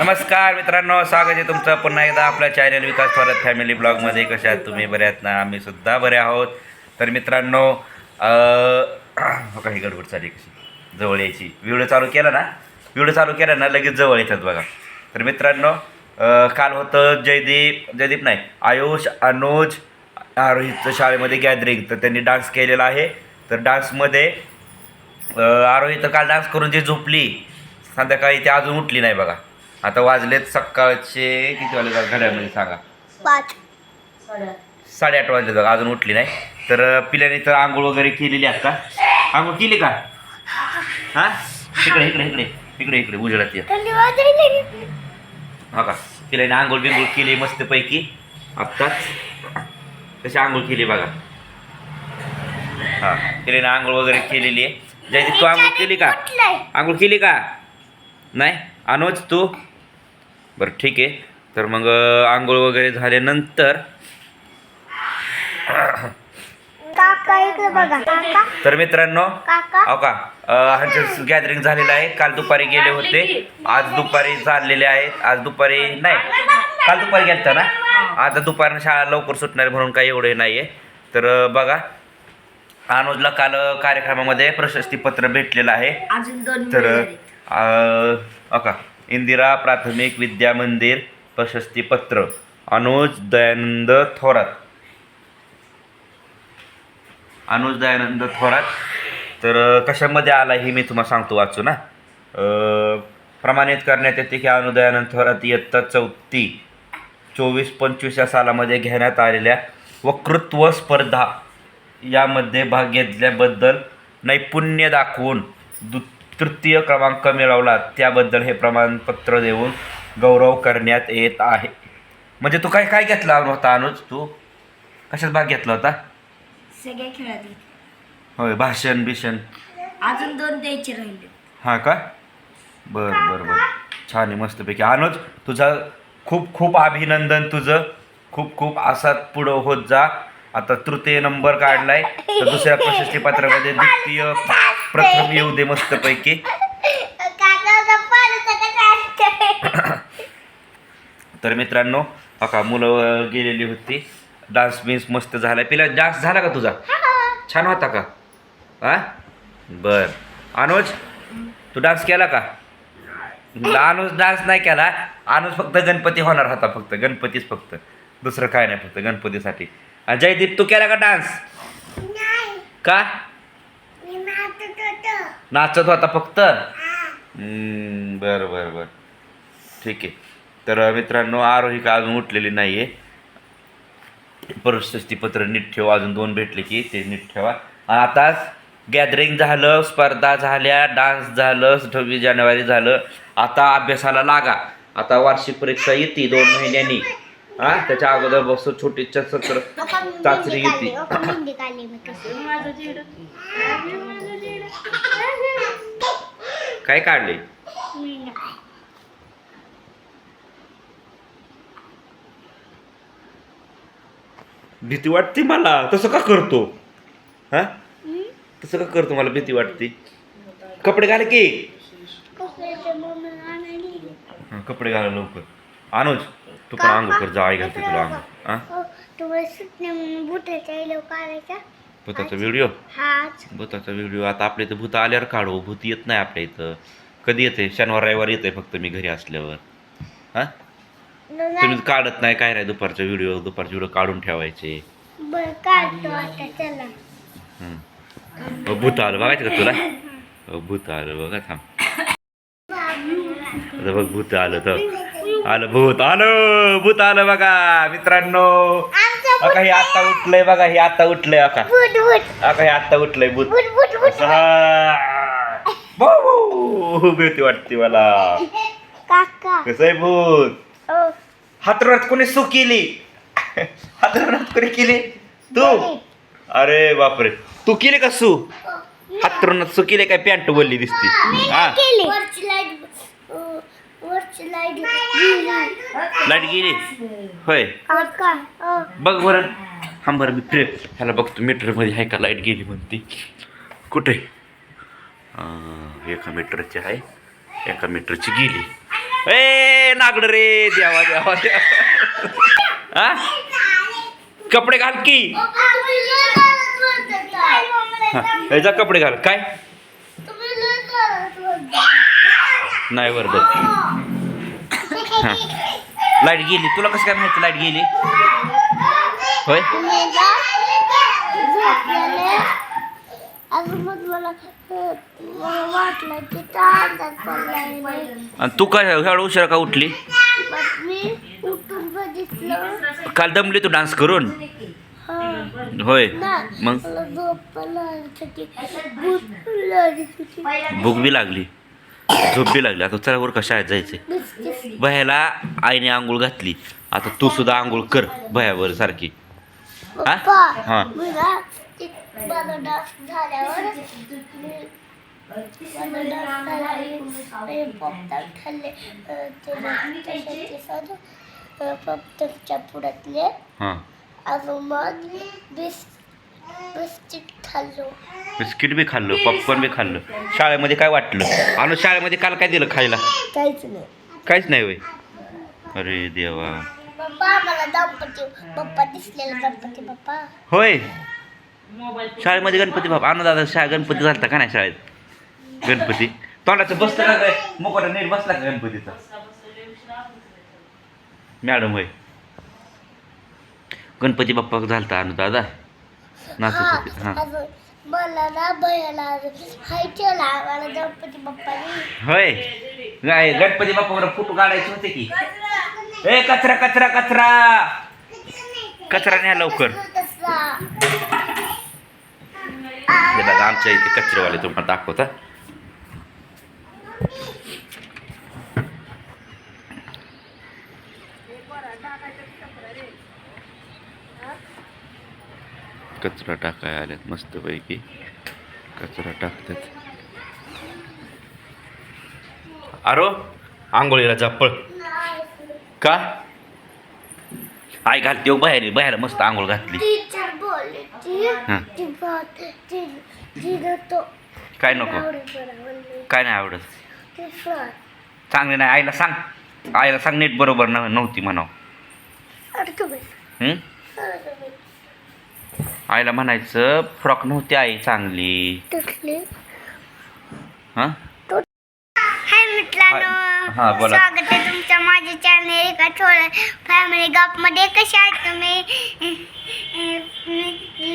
नमस्कार मित्रांनो स्वागत आहे तुमचं पुन्हा एकदा आपल्या चॅनल विकास भारत फॅमिली ब्लॉगमध्ये कशा तुम्ही? बरे आहात ना? आम्ही सुद्धा बरे आहोत. तर मित्रांनो हो काही गडबड चालली कशी. जवळ यायची. व्हिडिओ चालू केला ना? व्हिडिओ चालू केला ना लगेच जवळ येतात बघा. तर मित्रांनो काल होतं जयदीप जयदीप नाही आयुष अनुज आरोहितचं शाळेमध्ये गॅदरिंग तर त्यांनी डान्स केलेला आहे. तर डान्समध्ये अं, आरोही तर काल डान्स करून जी झोपली. संध्याकाळी ती अजून उठली नाही बघा. आता वाजलेत सकाळचे किती वाजले बघा घड्याळमध्ये सांगा. पाच. साडेआठ वाजले बघा अजून उठली नाही. तर पिल्याने तर आंघोळ वगैरे केलेली आहे का? आंघोळ केली का? हां? इकडे इकडे इकडे इकडे इकडे वाजली हा का? पिल्याने आंघोळ बिंघोळ केली मस्तपैकी. आत्ताच कशी आंघोळ केली बघा. हां पिल्याने आंघोळ वगैरे केलेली आहे. जयदीप तू आंघोळ केली का? आंघोळ केली का? नाही? अनुज तू? बरं ठीक आहे. तर मग आंघोळ वगैरे झाल्यानंतर काका इकडे बघा. काका? तर मित्रांनो काका? हो का? अं, ह्यांचं गॅदरिंग झालेलं आहे काल दुपारी गेले होते. आज दुपारी चाललेले आहेत. आज दुपारी नाही काल दुपारी गेलता ना? आता दुपारनं शाळा लवकर सुटणार म्हणून काही एवढे नाही आहे तर बघा अनुजला काल कार्यक्रमामध्ये प्रशस्तीपत्र भेटलेलं आहे. तर अं, हो का? इंदिरा प्राथमिक विद्या मंदिर प्रशस्तीपत्र अनुज दयानंद थोरात. अनुज दयानंद थोरात. तर कशामध्ये आला हे मी तुम्हाला सांगतो वाचू ना प्रमाणित करण्यात येते की अनुदयानंद थोरात इयत्ता चौथी चोवीस पंचवीस या सालामध्ये घेण्यात आलेल्या वक्तृत्व स्पर्धा यामध्ये भाग घेतल्याबद्दल नैपुण्य दाखवून दु तृतीय क्रमांक मिळवला. त्याबद्दल हे प्रमाणपत्र देऊन गौरव करण्यात येत आहे. म्हणजे तू काय काय घेतला होता अनुज? तू कशात भाग घेतला होता? सगळ्या खेळात होय भाषण बिषण? अजून दोन द्यायचे राहिले. हां का? बरं बरं बरं. छान आहे मस्तपैकी. अनुज तुझा खूप खूप अभिनंदन तुझं. खूप खूप असाच पुढं होत जा. आता तृतीय नंबर काढलाय. तर दुसऱ्या प्रशस्ती पत्रामध्ये द्वितीय प्रथम येऊ दे मस्तपैकी तर मित्रांनो हा का मुलं गेलेली होती. डान्स बिन्स मस्त झाला पिला डान्स झाला का तुझा? छान होता का? हा? बर. अनुज तू डान्स केला का? अनुज डान्स नाही केला. अनुज फक्त गणपती होणार होता फक्त. गणपतीच फक्त. दुसरं काय नाही फक्त गणपतीसाठी. जयदीप तू केला का डान्स का? नाचत होता फक्त? हम्म, बरं बरं बरं. ठीक आहे. तर मित्रांनो आरोही का अजून उठलेली नाही आहे प्रशस्तीपत्र नीट ठेवा अजून दोन भेटले की ते नीट ठेवा. आणि आता गॅदरिंग झालं स्पर्धा झाल्या डान्स झालं सव्वीस जानेवारी झालं. आता अभ्यासाला लागा. आता वार्षिक परीक्षा येते दोन महिन्यांनी. हा? त्याच्या अगोदर बसतो छोटी सत्र चाचणी येते. काय काढले? भीती वाटते मला. तसं का करतो? हा? तसं का करतो मला भीती वाटते? कपडे घाल की. हं, कपडे घाला लवकर. अनुज तू पण अंग कर जा आई घालते तुला अंग. हा तुम्हाला सुटणे म्हणून बुटाच्या लोक काढायचा भूताचा व्हिडिओ हाच. भूताचा व्हिडिओ आता आपल्या इथं भूत आल्यावर काढू. भूत येत नाही आपल्या इथं. कधी येते शनिवार रविवार येते फक्त मी घरी असल्यावर. हा? तुम्ही काढत नाही काय नाही दुपारचा व्हिडिओ दुपारचे व्हिडिओ काढून ठेवायचे. बर काढतो आता चला. अहो, भूत आलं. बघायचं का तुला? भूत आलं. बघा थांब. आता बघ भूत आलं तर. आलं भूत आलं. भूत आलं बघा मित्रांनो. बघा हे आता उठलंय बघा हे आता उठलंय बुट बघा हे आता उठलंय भूत. हा. भाऊ, भीती वाटते मला. काका. कसं आहे भूत? ओ हातरात कोणी सू केली? हातरात कोणी केली? तू? अरे बापरे. तू केली का सू? हातरात सू केली काय? पॅन्ट बोलली दिसती. हा लाइट गेली. होय. ओ बघ बरं. हा बरं मी फ्रे ह्याला बघतो मीटरमध्ये आहे का लाइट गेली म्हणते. कुठे? एका मीटरची आहे. एका मीटरची गेली. ए नागड रे देवा देवा देवा. हा कपडे घाल की. हा, हे जा कपडे घाल. काय. नाही वरडत हां. लाइट गेली. तुला कसं काय माहिती लाइट गेली? होय? तू काय एवढा उशिरा का उठली? काल दमली तू डान्स करून? होय. मग? भूक बी लागली. झोप लागली आता चला वर का शाळेत जायचे बिस्किट. भयाला आईने आंघोळ घातली आता तू सुद्धा आंघोळ कर भयावर सारखी हा? पुढ्यातले हां अजून मग बिस बिस्किट खाल्लो. बिस्किट बी खाल्लं पॉपकॉर्न बी खाल्लं. शाळेमध्ये काय वाटलं? आणि शाळेमध्ये काल काय दिलं खायला? काहीच नाही. काहीच नाही होय? अरे देवा. पप्पा मला गणपती पप्पा दिसलेला गणपती पप्पा. होय? शाळेमध्ये गणपती बाप आणू दादा शाळा गणपती झालता का नाही शाळेत? गणपती. तोंडाचं बसतं का काय? मोकळा नीट बसला का गणपतीचा? मॅडम होय. गणपती बाप्पा झालता आणू दादा. नाचत होते हा. अजून मला ना भयाला हाय केला मला गणपती बाप्पाने. होय. काय गणपती बाप्पावर फोटो काढायचे होते की? ए कचरा कचरा कचरा. कचरा न्या लवकर. तसा हे बघा आमच्या इथे कचरेवाले तुम्हाला दाखवता. कचरा टाकाय आल्यात मस्तपैकी. कचरा टाकतात. अरो आंघोळीला जा पळ का? आई घालते हो बाहेर बाहेर मस्त आंघोळ घातली. काय नको? काय नाही आवडत. चांगले नाही आईला सांग. आईला सांग नीट बरोबर नव्हती म्हणाव अरे तुम्ही हं? अरे तुम्ही आईला म्हणायचं फ्रॉक नव्हती आई चांगली. हां? हाय मित्रांनो हा, बोला. स्वागत आहे माझ्या चॅनल एका थोड्या फॅमिली गपमध्ये. कशा आहात तुम्ही?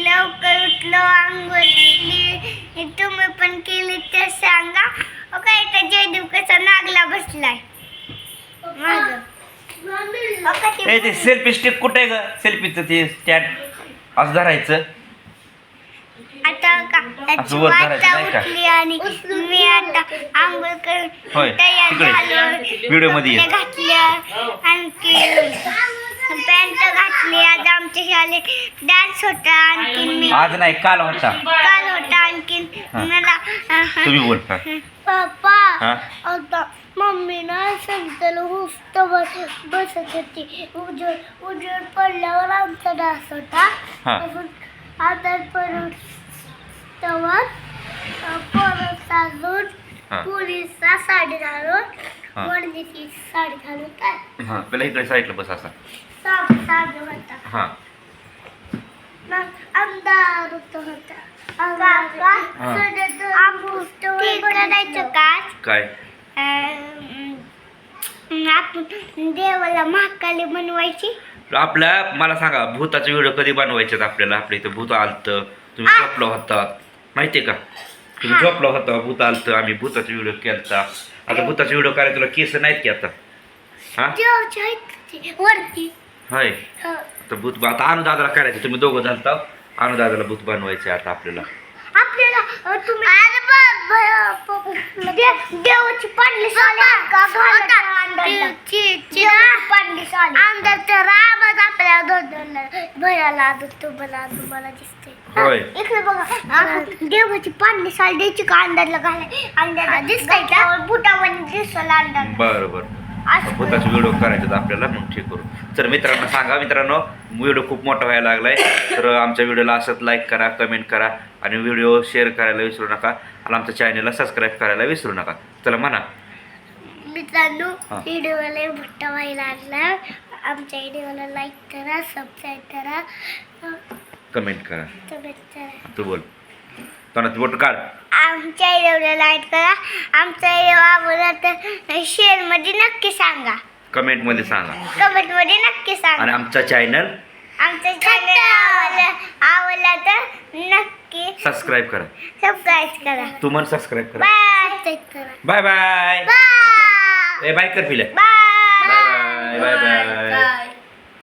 लवकर उठलो आंघोळ केली. तुम्ही पण केली तर सांगा. ओ काय तर जयदेव कसा नागला बसलाय. माझं ओ का ते सेल्फी स्टिक कुठे ग? सेल्फीचं ते स्टँड असं धरायचं आता का असं वर धरायचं का? उठली आणि मी आता आंघोळ होय, करून तयार तिकडे. झालो व्हिडिओमध्ये ये. कपडे घातल्या आणखी पॅन्ट घातली आज आमच्या शाळेत डान्स होता आणखीन मी आज नाही काल होता काल होता आणखीन हा. मला तुम्ही बोल हा. पप्पा हा? आता मम्मी ना हुस्त बस बसत होती उजेड उजेड पडल्यावर आमचा डास होता हा. आता परत हा. पोलिसचा साडी घालून हा. वर्दीची साडी घालून काय? हां पहिला इकडे साईडला बस असा. साब साब होता. हां. मग अंधार होता काका हा. ते करायचं का? काय? अं, आपण देवाला महाकाली बनवायची? आपल्या मला सांगा भूताचे व्हिडिओ कधी बनवायचे आपल्याला? आपल्या इथं भूत आलतं तुम्ही. झोपला होता. माहितीये का? तुम्ही. झोपला होता भूत आलतं आम्ही भूताचे व्हिडिओ केलता. आता भूताचे व्हिडिओ करायला तुला केस नाहीत की आता? हा? होय. हो. तर भूत आता अनुदादाला करायचं तुम्ही दोघं झालता. अनुदादाला भूत बनवायचे आता आपल्याला. आपल्याला तुम्ही देवाची पाडली साली का पाडली साली आमदार तर रामच आपल्या दोन भयाला तुम्हाला तुम्हाला दिसते होय. इकडे बघा. आपण देवाची पाडली साल द्यायची का अंधारला घालाय? अंधारला दिसतंय का? बुटामध्ये दिसला अंधार बरं बरं. भूताचे व्हिडिओ करायचे तर आपल्याला मग ठीक करू. तर मित्रांनो सांगा मित्रांनो. व्हिडिओ खूप मोठा व्हायला लागलाय. तर आमच्या व्हिडिओला असंच लाईक करा कमेंट करा आणि व्हिडिओ शेअर करायला विसरू नका आणि आमच्या चॅनलला सबस्क्राईब करायला विसरू नका. चला म्हणा. मित्रांनो. व्हिडिओला मोठा व्हायला लागला आमच्या व्हिडिओला लाईक करा सबस्क्राईब करा. कमेंट करा. कमेंट करा. तू बोल. तोंडात बोट काढ. आमच्या व्हिडिओला लाईक करा. आमचा व्हिडिओ आवडला तर शेअरमध्ये नक्की सांगा. कमेंटमध्ये सांगा. कमेंटमध्ये नक्की आणि सांगा आमचा चॅनल आमचं चॅनल आवडलं आवडला तर नक्की सबस्क्राईब करा. सबस्क्राईब करा. तू मन सबस्क्राईब करा. बाय बाय बाय बाय ए बाय कर पिल्या bye bye bye bye bye